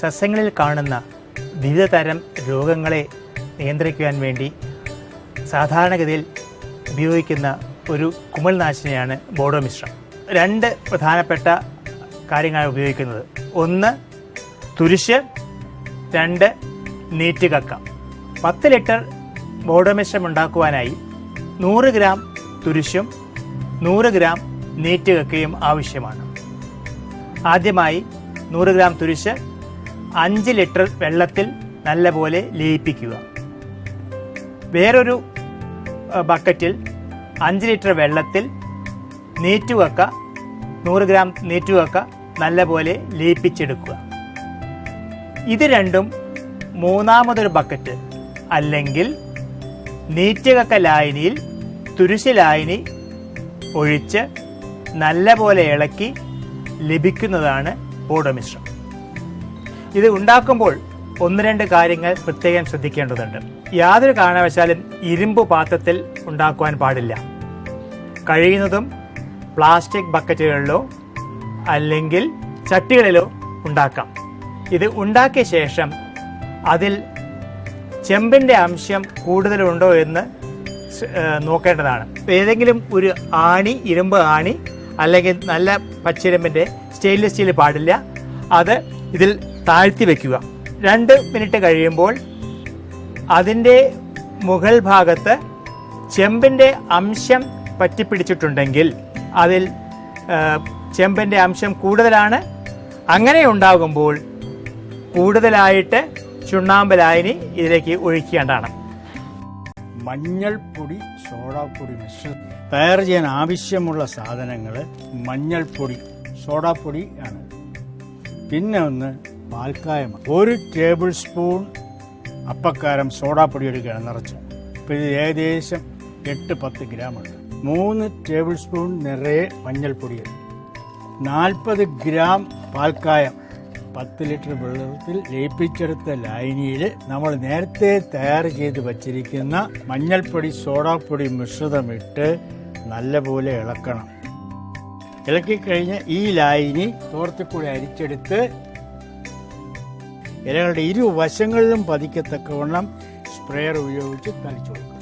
സസ്യങ്ങളിൽ കാണുന്ന വിവിധ തരം രോഗങ്ങളെ നിയന്ത്രിക്കുവാൻ വേണ്ടി സാധാരണഗതിയിൽ ഉപയോഗിക്കുന്ന ഒരു കുമിൾനാശിനിയാണ് ബോഡോ മിശ്രം രണ്ട് പ്രധാനപ്പെട്ട കാര്യങ്ങളാണ് ഉപയോഗിക്കുന്നത്. ഒന്ന് തുരിശ്. രണ്ട് നീറ്റുകക്ക. പത്ത് ലിറ്റർ ബോഡോ മിശ്രം ഉണ്ടാക്കുവാനായി നൂറ് ഗ്രാം തുരിശും നൂറ് ഗ്രാം നീറ്റുകക്കയും ആവശ്യമാണ്. ആദ്യമായി നൂറ് ഗ്രാം തുരിശ് അഞ്ച് ലിറ്റർ വെള്ളത്തിൽ നല്ലപോലെ ലയിപ്പിക്കുക. വേറൊരു ബക്കറ്റിൽ അഞ്ച് ലിറ്റർ വെള്ളത്തിൽ നീറ്റുകക്ക നൂറ് ഗ്രാം നീറ്റുകക്ക നല്ലപോലെ ലയിപ്പിച്ചെടുക്കുക. ഇത് രണ്ടും മൂന്നാമതൊരു ബക്കറ്റ് അല്ലെങ്കിൽ നീറ്റുകക്ക ലായനിയിൽ തുരിശ് ലായനി ഒഴിച്ച് നല്ലപോലെ ഇളക്കി ലഭിക്കുന്നതാണ് ബോഡോമിശ്രം. ഇത് ഉണ്ടാക്കുമ്പോൾ ഒന്ന് രണ്ട് കാര്യങ്ങൾ പ്രത്യേകം ശ്രദ്ധിക്കേണ്ടതുണ്ട്. യാതൊരു കാരണവശാലും ഇരുമ്പ് പാത്രത്തിൽ ഉണ്ടാക്കുവാൻ പാടില്ല. കഴിയുന്നതും പ്ലാസ്റ്റിക് ബക്കറ്റുകളിലോ അല്ലെങ്കിൽ ചട്ടികളിലോ ഉണ്ടാക്കാം. ഇത് ഉണ്ടാക്കിയ ശേഷം അതിൽ ചെമ്പിന്റെ അംശം കൂടുതലുണ്ടോ എന്ന് നോക്കേണ്ടതാണ്. ഏതെങ്കിലും ഒരു ആണി ഇരുമ്പ് ആണി അല്ലെങ്കിൽ നല്ല പച്ചിരമ്പിന്റെ സ്റ്റെയിൻലെസ് സ്റ്റീൽ പാടില്ല. അത് ഇതിൽ താഴ്ത്തി വെക്കുക. രണ്ട് മിനിറ്റ് കഴിയുമ്പോൾ അതിന്റെ മുകൾ ഭാഗത്ത് ചെമ്പിന്റെ അംശം പറ്റിപ്പിടിച്ചിട്ടുണ്ടെങ്കിൽ അതിൽ ചെമ്പിന്റെ അംശം കൂടുതലാണ്. അങ്ങനെ ഉണ്ടാകുമ്പോൾ കൂടുതലായിട്ട് ചുണ്ണാമ്പ് ലായനി ഇതിലേക്ക് ഒഴിക്കേണ്ടതാണ്. മഞ്ഞൾപ്പൊടി സോഡാപ്പൊടി മിശ്രിതം തയ്യാർ ചെയ്യാൻ ആവശ്യമുള്ള സാധനങ്ങൾ മഞ്ഞൾപ്പൊടി സോഡാപ്പൊടി ആണ്. പിന്നെ ഒന്ന് പാൽക്കായമാണ്. ഒരു ടേബിൾ സ്പൂൺ അപ്പക്കാരം സോഡാപ്പൊടി എടുക്കുകയാണ് നിറച്ച്. അപ്പോൾ ഇത് ഏകദേശം എട്ട് പത്ത് ഗ്രാം ഉണ്ട്. മൂന്ന് ടേബിൾ സ്പൂൺ നിറയെ മഞ്ഞൾപ്പൊടി നാൽപ്പത് ഗ്രാം പാൽക്കായം പത്ത് ലിറ്റർ വെള്ളത്തിൽ ലയിപ്പിച്ചെടുത്ത ലായനിയിൽ നമ്മൾ നേരത്തെ തയ്യാർ ചെയ്ത് വച്ചിരിക്കുന്ന മഞ്ഞൾപ്പൊടി സോഡാപ്പൊടി മിശ്രിതമിട്ട് നല്ലപോലെ ഇളക്കണം. ഇളക്കിക്കഴിഞ്ഞ് ഈ ലായനി തോർത്തിക്കൂടി അരിച്ചെടുത്ത് ഇലകളുടെ ഇരുവശങ്ങളിലും പതിക്കത്തക്കവണ്ണം സ്പ്രേയർ ഉപയോഗിച്ച് തളിച്ചു കൊടുക്കണം